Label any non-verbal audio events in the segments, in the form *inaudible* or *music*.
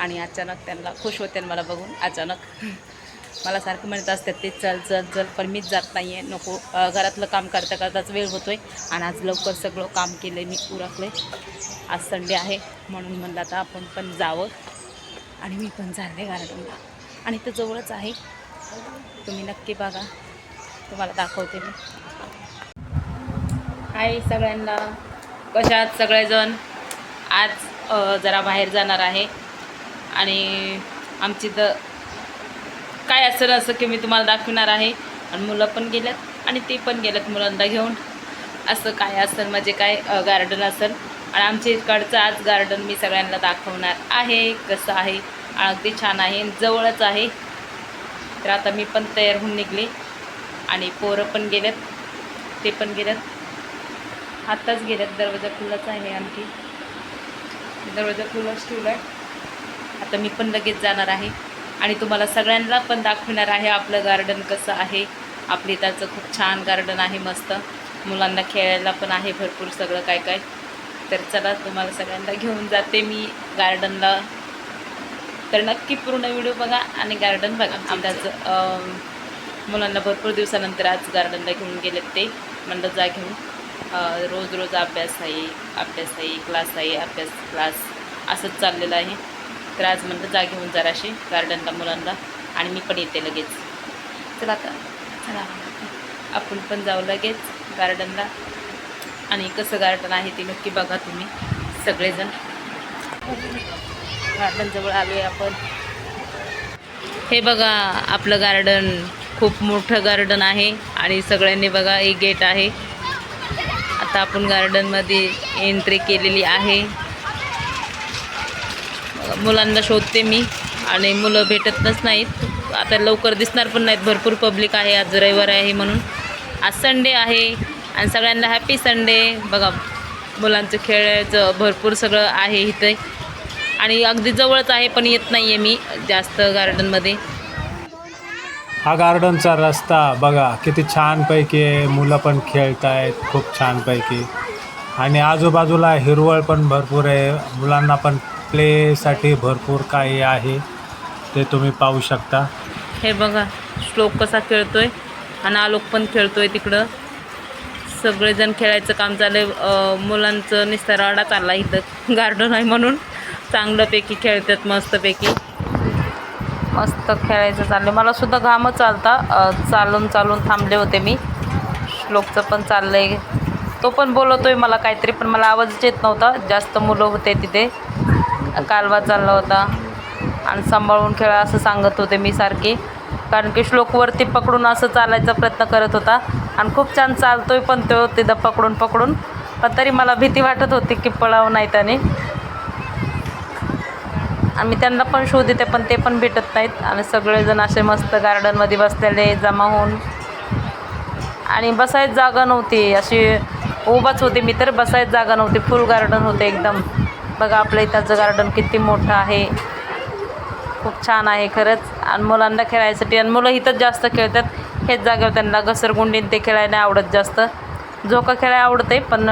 आणि अचानक त्यांना खुश होते मला बघून अचानक मला सारखं म्हणत असतात ते चल चल चल पण मीच जात नाही आहे नको घरातलं काम करता करताच वेळ होतो आहे आणि आज लवकर सगळं काम केलं मी उरकलं आज संडे आहे म्हणून म्हणलं आता आपण पण जावं. आणि मी पण चालले गार्डनला. आणि ते जवळच आहे. तुम्ही नक्की बघा. तुम्हाला दाखवते मी. हाय सगळ्यांना. कशात सगळेजण? आज जरा बाहेर जाणार आहे. आणि आमची तर काय असं असं की मी तुम्हाला दाखवणार आहे. आणि मुलं पण गेल्यात आणि ते पण गेल्यात मुलांना घेऊन. असं काय असेल म्हणजे काय गार्डन असेल. आणि आमच्या इकडचं आज गार्डन मी सगळ्यांना दाखवणार आहे कसं आहे. अगदी छान आहे जवळच आहे. तर आता मी पण तयार होऊन निघले. आणि पोरं पण गेल्यात ते पण गेल्यात आत्ताच गेल्यात दरवाजा खुलाच आहे आणखी. दरवाजा खुलाच ठेवला आहे आता मी पण लगेच जाणार आहे. आणि तुम्हाला सगळ्यांना पण दाखवणार आहे आपलं गार्डन कसं आहे. आपल्या इथाचं खूप छान गार्डन आहे मस्त. मुलांना खेळायला पण आहे भरपूर सगळं काय काय. तर चला तुम्हाला सगळ्यांना घेऊन जाते मी गार्डनला तर नक्की पूर्ण व्हिडिओ बघा आणि गार्डन बघा. आमच्याचं मुलांना भरपूर दिवसानंतर आज गार्डनला घेऊन गेलेत ते. म्हणलं जा घेऊन. रोज रोज अभ्यास आहे अभ्यास आहे क्लास आहे अभ्यास क्लास असंच चाललेलं आहे. तर आज म्हणलं जा घेऊन जराशी गार्डनला मुलांना आणि मी पण येते लगेच. चला आता चला. आपण पण जाऊ लगेच गार्डनला. आणि कसं गार्डन आहे ते नक्की बघा तुम्ही सगळेजण. गार्डनजवळ आलो आहे आपण. हे बघा आपलं गार्डन खूप मोठं गार्डन आहे आणि सगळ्यांनी बघा एक गेट आहे. आता आपण गार्डनमध्ये एंट्री केलेली आहे. मुलांना शोधते मी आणि मुलं भेटतच नाहीत. आता लवकर दिसणार पण नाहीत. भरपूर पब्लिक आहे. आज रविवार आहे म्हणून. आज संडे आहे आणि सगळ्यांना हॅपी संडे बघा मुलांचं खेळायचं भरपूर सगळं आहे इथे. आणि अगदी जवळच आहे पण येत नाही आहे मी जास्त गार्डनमध्ये हा गार्डनचा रस्ता बघा किती छानपैकी आहे मुलं पण खेळत आहेत खूप छानपैकी. आणि आजूबाजूला हिरवळ पण भरपूर आहे. मुलांना पण प्लेसाठी भरपूर काही आहे ते तुम्ही पाहू शकता. हे बघा श्लोक कसा खेळतोय आणि आलोक पण खेळतोय तिकडं. सगळेजण खेळायचं काम चाललंय मुलांचं नुसता चालला इथं. गार्डन आहे म्हणून. चांगल्यापैकी खेळतात मस्तपैकी. मस्त खेळायचं चाललं मला सुद्धा घामच चालता. चालून चालून थांबले होते मी. श्लोकचं पण चाललंय. तो पण बोलवतोय मला काहीतरी पण मला आवाजच येत नव्हता. जास्त मुलं होते तिथे. कालवा चालला होता. आणि सांभाळून खेळा असं सांगत होते मी सारखी. कारण की श्लोकवरती पकडून असं चालायचा प्रयत्न करत होता. आणि खूप छान चालतोय पण तो तिथं पकडून पकडून. पण तरी मला भीती वाटत होती की पळावं नाही त्याने. आणि मी त्यांना पण शोध देते पण ते पण भेटत नाहीत. आणि सगळेजण असे मस्त गार्डनमध्ये बसलेले जमा होऊन. आणि बसायच जागा नव्हती. अशी उभाच होते मी तर बसायच जागा नव्हती. फुल गार्डन होते एकदम. बघा आपल्या इथंचं गार्डन किती मोठं आहे. खूप छान आहे खरंच. आणि मुलांना खेळायसाठी आणि मुलं इथंच जास्त खेळतात. हेच जागेवर त्यांना घसरगुंडीन ते खेळायला आवडत जास्त. झोका खेळायला आवडते पण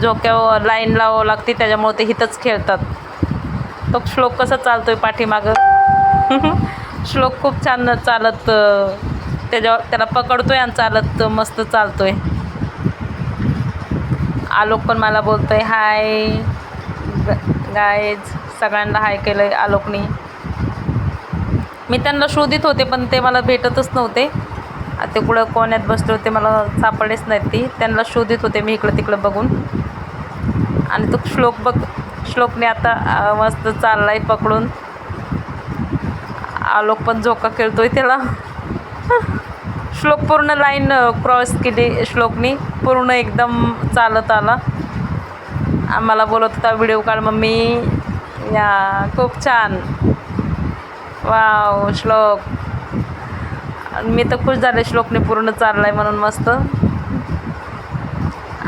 झोक्यावर लाईन लावावं लागते त्याच्यामुळे ते इथंच खेळतात. तो श्लोक कसा चालतो आहे पाठीमागं? *laughs* श्लोक खूप छान चालत त्याच्यावर त्याला पकडतोय आणि चालत मस्त चालतोय. आलोक पण मला बोलतोय हाय. गायज सगळ्यांना हाय केलं आहे आलोकनी. मी त्यांना शोधित होते पण ते मला भेटतच नव्हते. ते कुठं कोण्यात बसले होते मला सापडलेच नाहीत ती. त्यांना शोधित होते मी इकडं तिकडं बघून. आणि तो श्लोक बघ श्लोकने आता मस्त मस्त चाललाय पकडून. आलोक पण झोका खेळतोय त्याला. श्लोक पूर्ण लाईन क्रॉस केली श्लोकनी. पूर्ण एकदम चालत आला. आम्हाला बोलत होता व्हिडिओ काढ मम्मी. या खूप छान. वाव श्लोक. मी तर खुश झाले श्लोकने पूर्ण चाललाय म्हणून मस्त.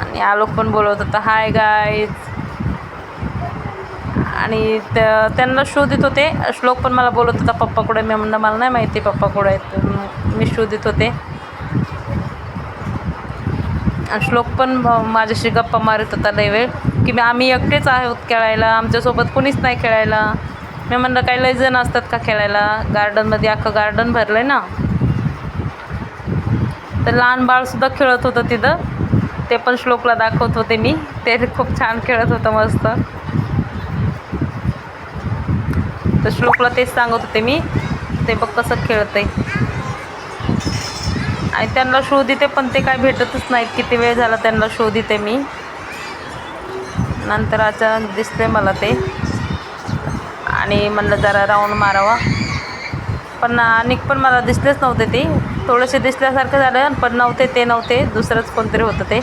आणि आलोक पण बोलवत होता हाय गाय आणि त्या त्यांना शोधित होते. श्लोक पण मला बोलत होता पप्पा कुठे मी म्हणणं मला नाही माहिती पप्पा कुठे आहेत? तर मग मी शोधित होते. श्लोक पण माझ्याशी गप्पा मारत होता लय वेळ. की मी आम्ही एकटेच आहोत खेळायला. आमच्यासोबत कोणीच नाही खेळायला. मी म्हणलं काही लय जण असतात का खेळायला? गार्डनमध्ये अख्खं गार्डन भरलं आहे ना. तर लहान बाळसुद्धा खेळत होतं तिथं. ते पण श्लोकला दाखवत होते मी. ते खूप छान खेळत होतं मस्त. तर श्लोकला तेच सांगत होते मी. ते बघ कसं खेळत आहे आणि त्यांना शोध देते पण ते काय भेटतच नाहीत. किती वेळ झाला त्यांना शोध देते मी. नंतर अचानक दिसले मला ते. आणि म्हणलं जरा राऊंड मारावा. पण आणि पण मला दिसलेच नव्हते ते. थोडेसे दिसल्यासारखं झालं पण नव्हते ते नव्हते. दुसरंच कोणतरी होतं ते.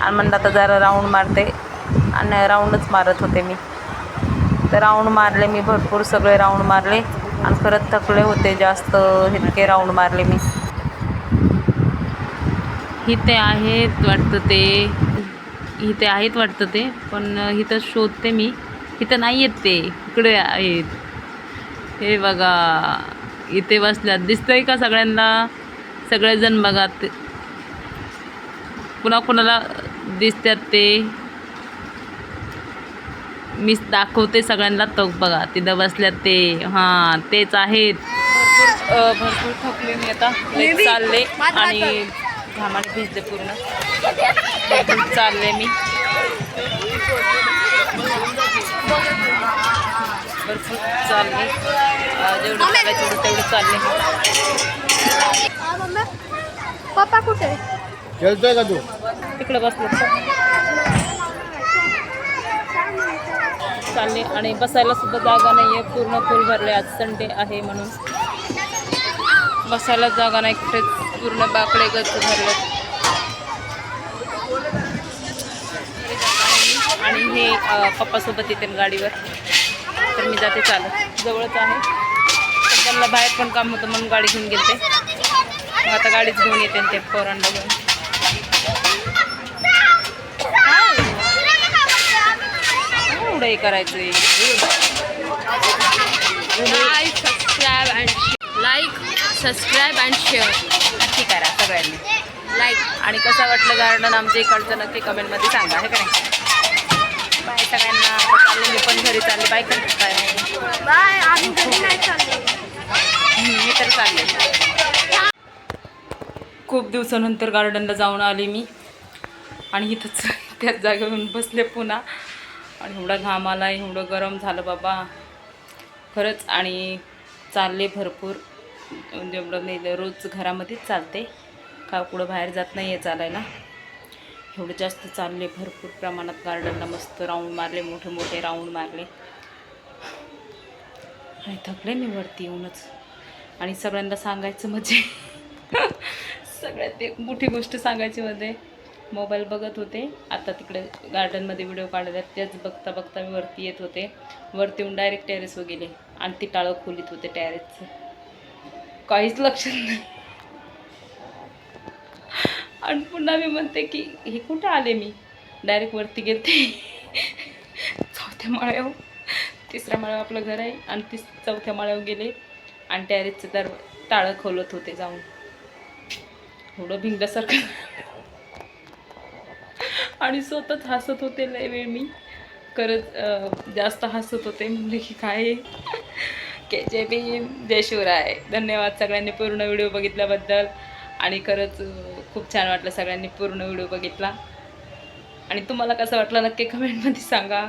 आणि म्हणलं आता जरा राऊंड मारते. आणि राऊंडच मारत होते मी. तर राऊंड मारले मी भरपूर सगळे राऊंड मारले. आणि खरंच थकले होते जास्त इतके राऊंड मारले मी. इथे आहेत वाटतं ते. इथे आहेत वाटतं ते पण इथं शोधते मी. इथं नाही आहेत ते इकडे आहेत. हे बघा इथे बसल्यात. दिसतंय का सगळ्यांना? सगळेजण बघा ते. कुणा कुणाला दिसतात ते? मी दाखवते सगळ्यांना तो बघा तिथं बसल्यात ते. हां तेच आहेत. भरपूर थकले मी आता. चालले आणि घामाने भिजले पूर्ण. चालले मी. भरपूर चालले जेवढं चालायचं होतं तेवढं चालले हा, मम्मी पप्पा कुठे? खेळतोय का तू? तिकडे बसले. चालले आणि बसायला सुद्धा जागा नाही आहे पूर्ण फुल भरले आज संडे आहे म्हणून. बसायला जागा नाही. कुठेच पूर्ण बाकडे गच भरले हे अ, पप्पासोबत येते गाडीवर. तर मी जाते चालत. जवळच आहे. त्यांना बाहेर पण काम होतं म्हणून गाडी घेऊन गेलते. मग आता गाडीच घेऊन येते ते पोरांना घेऊन. एवढं हे करायचं like subscribe and like subscribe and share नक्की करा सगळ्यांनी. लाईक आणि कसं वाटलं गार्डन आमच्या इकडचं नक्की कमेंटमध्ये सांगा हे का नाही? सगळ्यांना चालले मी पण घरी चालले. बाय करत बाय. बाय आम्ही घरी नाही चाललो. मी तर चालले. खूप दिवसानंतर गार्डनला जाऊन आले मी. आणि इथंच *laughs* त्याच जागेवरून बसले पुन्हा. आणि एवढा घाम आला एवढं गरम झालं बाबा. खरंच आणि चालले भरपूर. जेवढं नाही रोज घरामध्येच चालते. का कुठं बाहेर जात नाही आहे चालायला. थोडे जास्त चालले भरपूर प्रमाणात गार्डनला मस्त राऊंड मारले मोठे मोठे राऊंड मारले. आणि थकले मी वरती येऊनच. आणि सगळ्यांना सांगायचं म्हणजे सगळ्यात एक मोठी गोष्ट सांगायची म्हणजे मोबाईल बघत होते. आता तिकडे गार्डनमध्ये व्हिडिओ काढले तेच बघता बघता मी वरती येत होते. वरती येऊन डायरेक्ट टेरेसवर गेले. आणि ती टाळं खोलीत होते टेरेसचं काहीच लक्षात नाही. आणि पुन्हा मी म्हणते की हे कुठं आले मी? डायरेक्ट वरती गेलते. चौथ्या माळ्यावर. तिसऱ्या माळ्यावर आपलं घर आहे आणि तीस चौथ्या माळ्यावर गेले आणि टॅरेसचं दर टाळं खोलत होते जाऊन. थोडं भिंगल्यासारखं. आणि स्वतःच हसत होते लय वेळ मी. करत जास्त हसत होते. म्हणले की काय के जे बी जय शिवराय. धन्यवाद सगळ्यांनी पूर्ण व्हिडिओ बघितल्याबद्दल. आणि खरंच खूप छान वाटलं सगळ्यांनी पूर्ण व्हिडिओ बघितला. आणि तुम्हाला कसं वाटलं नक्की कमेंटमध्ये सांगा.